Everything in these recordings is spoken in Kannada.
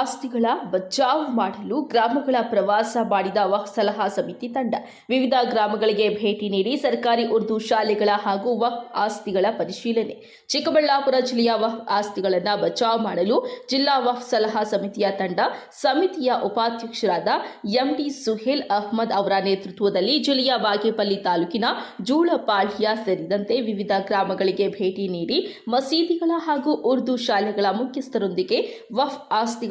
ಆಸ್ತಿಗಳ ಬಚಾವ್ ಮಾಡಲು ಗ್ರಾಮಗಳ ಪ್ರವಾಸ ಮಾಡಿದ ವಕ್ಫ್ ಸಲಹಾ ಸಮಿತಿ ತಂಡ. ವಿವಿಧ ಗ್ರಾಮಗಳಿಗೆ ಭೇಟಿ ನೀಡಿ ಸರ್ಕಾರಿ ಉರ್ದು ಶಾಲೆಗಳ ಹಾಗೂ ವಫ್ ಆಸ್ತಿಗಳ ಪರಿಶೀಲನೆ. ಚಿಕ್ಕಬಳ್ಳಾಪುರ ಜಿಲ್ಲೆಯ ವಕ್ಫ್ ಆಸ್ತಿಗಳನ್ನು ಬಚಾವ್ ಮಾಡಲು ಜಿಲ್ಲಾ ವಕ್ಫ್ ಸಲಹಾ ಸಮಿತಿಯ ತಂಡ, ಸಮಿತಿಯ ಉಪಾಧ್ಯಕ್ಷರಾದ ಎಂಡಿ ಸುಹೇಲ್ ಅಹ್ಮದ್ ಅವರ ನೇತೃತ್ವದಲ್ಲಿ ಜಿಲ್ಲೆಯ ಬಾಗೇಪಲ್ಲಿ ತಾಲೂಕಿನ ಜೂಳಪಾಳ್ಯ ಸೇರಿದಂತೆ ವಿವಿಧ ಗ್ರಾಮಗಳಿಗೆ ಭೇಟಿ ನೀಡಿ ಮಸೀದಿಗಳ ಹಾಗೂ ಉರ್ದು ಶಾಲೆಗಳ ಮುಖ್ಯಸ್ಥರೊಂದಿಗೆ ವಫ್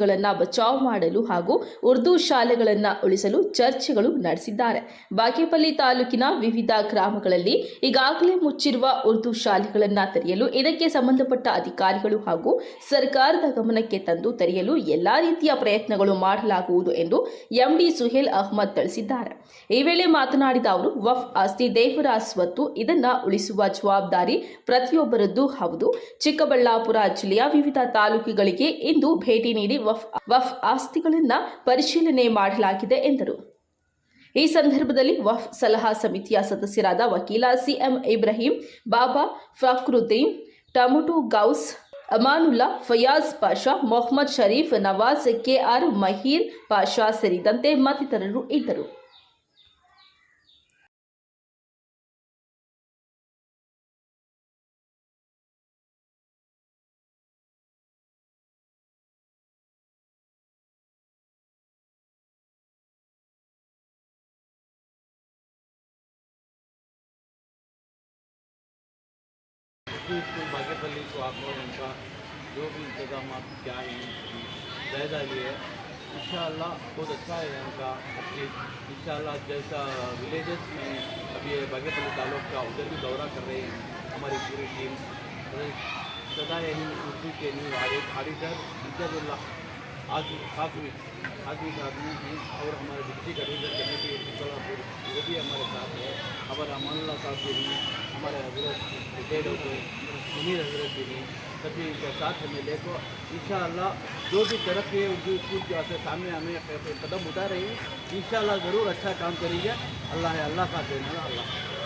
ಆಸ್ತಿಗಳನ್ನು ಬಚಾವ್ ಮಾಡಲು ಹಾಗೂ ಉರ್ದು ಶಾಲೆಗಳನ್ನು ಉಳಿಸಲು ಚರ್ಚೆಗಳು ನಡೆಸಿದ್ದಾರೆ. ಬಾಗೇಪಲ್ಲಿ ತಾಲೂಕಿನ ವಿವಿಧ ಗ್ರಾಮಗಳಲ್ಲಿ ಈಗಾಗಲೇ ಮುಚ್ಚಿರುವ ಉರ್ದು ಶಾಲೆಗಳನ್ನು ತೆರೆಯಲು ಇದಕ್ಕೆ ಸಂಬಂಧಪಟ್ಟ ಅಧಿಕಾರಿಗಳು ಹಾಗೂ ಸರ್ಕಾರದ ಗಮನಕ್ಕೆ ತಂದು ತೆರೆಯಲು ಎಲ್ಲಾ ರೀತಿಯ ಪ್ರಯತ್ನಗಳು ಮಾಡಲಾಗುವುದು ಎಂದು ಎಂಡಿ ಸುಹೇಲ್ ಅಹ್ಮದ್ ತಿಳಿಸಿದ್ದಾರೆ. ಈ ವೇಳೆ ಮಾತನಾಡಿದ ಅವರು, ವಫ್ ಆಸ್ತಿ ದೇವರ ಸ್ವತ್ತು ಇದನ್ನ ಉಳಿಸುವ ಜವಾಬ್ದಾರಿ ಪ್ರತಿಯೊಬ್ಬರದ್ದು ಹೌದು. ಚಿಕ್ಕಬಳ್ಳಾಪುರ ಜಿಲ್ಲೆಯ ವಿವಿಧ ತಾಲೂಕುಗಳಿಗೆ ಇಂದು ಭೇಟಿ ನೀಡಿ ವಫ್ ವಫ್ ಆಸ್ತಿಗಳನ್ನು ಪರಿಶೀಲನೆ ಮಾಡಲಾಗಿದೆ ಎಂದರು. ಈ ಸಂದರ್ಭದಲ್ಲಿ ವಫ್ ಸಲಹಾ ಸಮಿತಿಯ ಸದಸ್ಯರಾದ ವಕೀಲ ಸಿಎಂ ಇಬ್ರಾಹಿಂ, ಬಾಬಾ ಫಕ್ರುದ್ದೀನ್, ಟಮುಟು ಗೌಸ್, ಅಮಾನುಲ್ಲಾ ಫಯಾಜ್ ಪಾಷಾ, ಮೊಹಮ್ಮದ್ ಶರೀಫ್ ನವಾಜ್ ಕೆಆರ್ ಮಹೀರ್ ಪಾಷಾ ಸೇರಿದಂತೆ ಮತ್ತಿತರರು ಇದ್ದರು. उर्दू स्कूल बागेपल्ली को लोग उनका जो भी इंतज़ाम आप क्या है जायज़ा लिए इन बहुत अच्छा है उनका इन जैसा विलेजेस में अभी बागेपल्ली तालुक का उधर भी दौरा कर रही है, हमारी पूरी टीम सदा यही उर्दू के न्यू ऑडिटर इज्जतुल्ला आज खासवी खासवी आदमी हैं और हमारे डिस्ट्रिक्ट एडिटर कमेटी चिकलापुर वो भी हमारे साथ है, हमारे अमानुल्ला साहब भी हैं, हमारे हज़रत रिटायर्ड हो गए मुनीर हज़रत भी हैं, सभी इनके साथ हमें लेको इन जो भी तरक्की है उर्दू स्कूल के वास्ते सामने हमें कदम उठा रही है। इन ज़रूर अच्छा काम करेंगे। अल्लाह है, अल्लाह का देना अल्लाह।